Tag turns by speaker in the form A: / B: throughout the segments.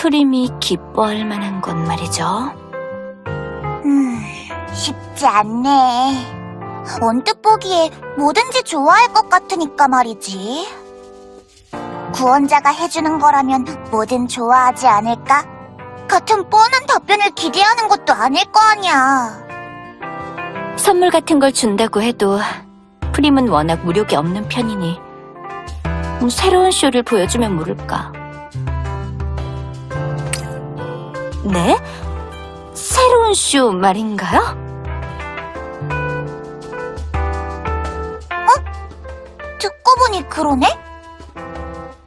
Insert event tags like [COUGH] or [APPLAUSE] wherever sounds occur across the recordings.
A: 프림이 기뻐할 만한 건 말이죠.
B: 음, 쉽지 않네. 언뜻 보기에 뭐든지 좋아할 것 같으니까 말이지. 구원자가 해주는 거라면 뭐든 좋아하지 않을까? 같은 뻔한 답변을 기대하는 것도 아닐 거 아니야.
A: 선물 같은 걸 준다고 해도 프림은 워낙 무력이 없는 편이니 뭐 새로운 쇼를 보여주면 모를까. 네? 새로운 쇼 말인가요?
B: 듣고 보니 그러네?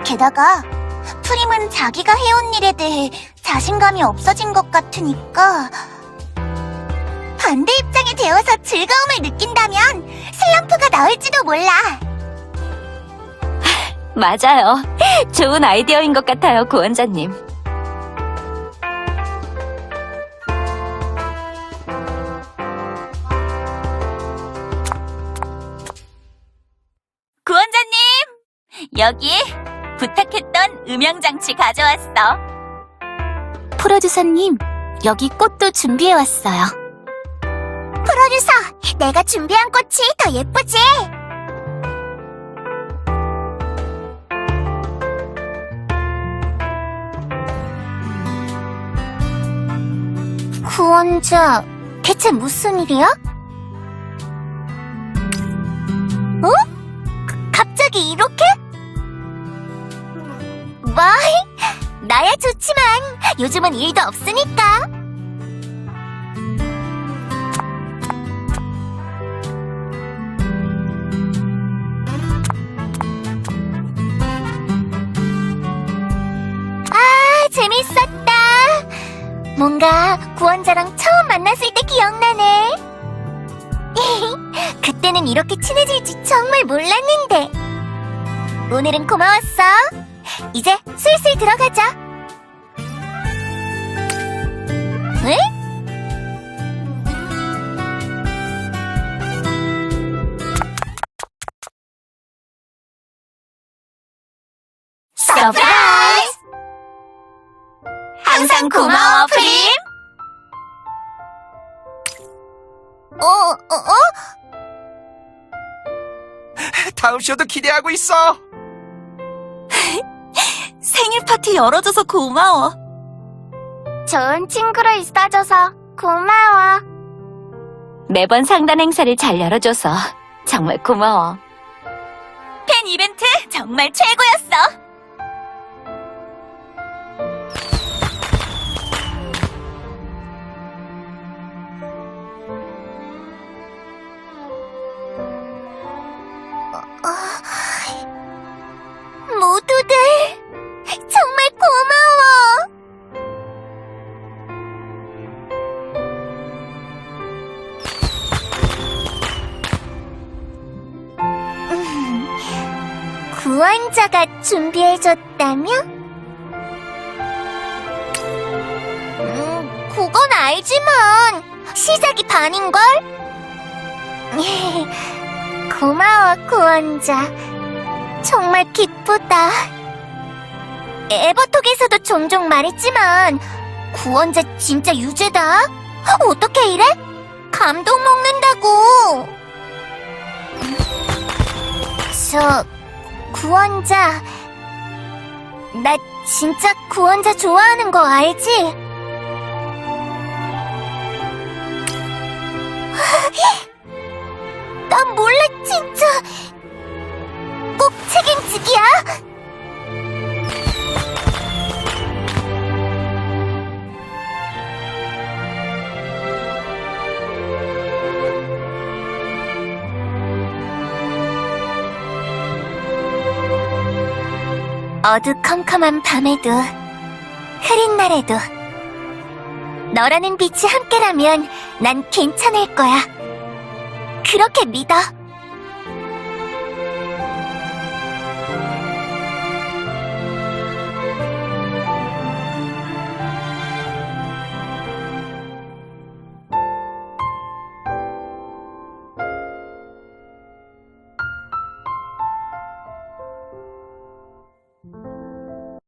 B: 게다가 프림은 자기가 해온 일에 대해 자신감이 없어진 것 같으니까 반대 입장이 되어서 즐거움을 느낀다면 슬럼프가 나올지도 몰라.
A: 맞아요. 좋은 아이디어인 것 같아요. 구원자님! 여기 부탁했던 음영장치 가져왔어.
B: 프로듀서님, 여기 꽃도 준비해왔어요. 프로듀서, 내가 준비한 꽃이 더 예쁘지? 구원자, 대체 무슨 일이야? 어? 좋지만 요즘은 일도 없으니까. 아, 재밌었다. 뭔가 구원자랑 처음 만났을 때 기억나네. [LAUGHS] 그때는 이렇게 친해질지 정말 몰랐는데. 오늘은 고마웠어. 이제 슬슬 들어가자. 서프라이즈! 항상 고마워, 프림! 어, 어, 어?
C: 다음 쇼도 기대하고 있어. [LAUGHS]
A: 생일 파티 열어줘서 고마워.
B: 좋은 친구로 있어줘서 고마워.
A: 매번 상단 행사를 잘 열어줘서 정말 고마워. 팬 이벤트 정말 최고였어.
B: 모두들 정말 고마워. 음, 구원자가 준비해줬다며? 음, 그건 알지만 시작이 반인걸? [LAUGHS] 고마워, 구원자. 정말 기쁘다. 에버톡에서도 종종 말했지만 구원자 진짜 유죄다. 어떻게 이래? 감동 먹는다고. 저 구원자 나 진짜 구원자 좋아하는 거 알지? 어두컴컴한 밤에도 흐린 날에도 너라는 빛이 함께라면 난 괜찮을 거야. 그렇게 믿어.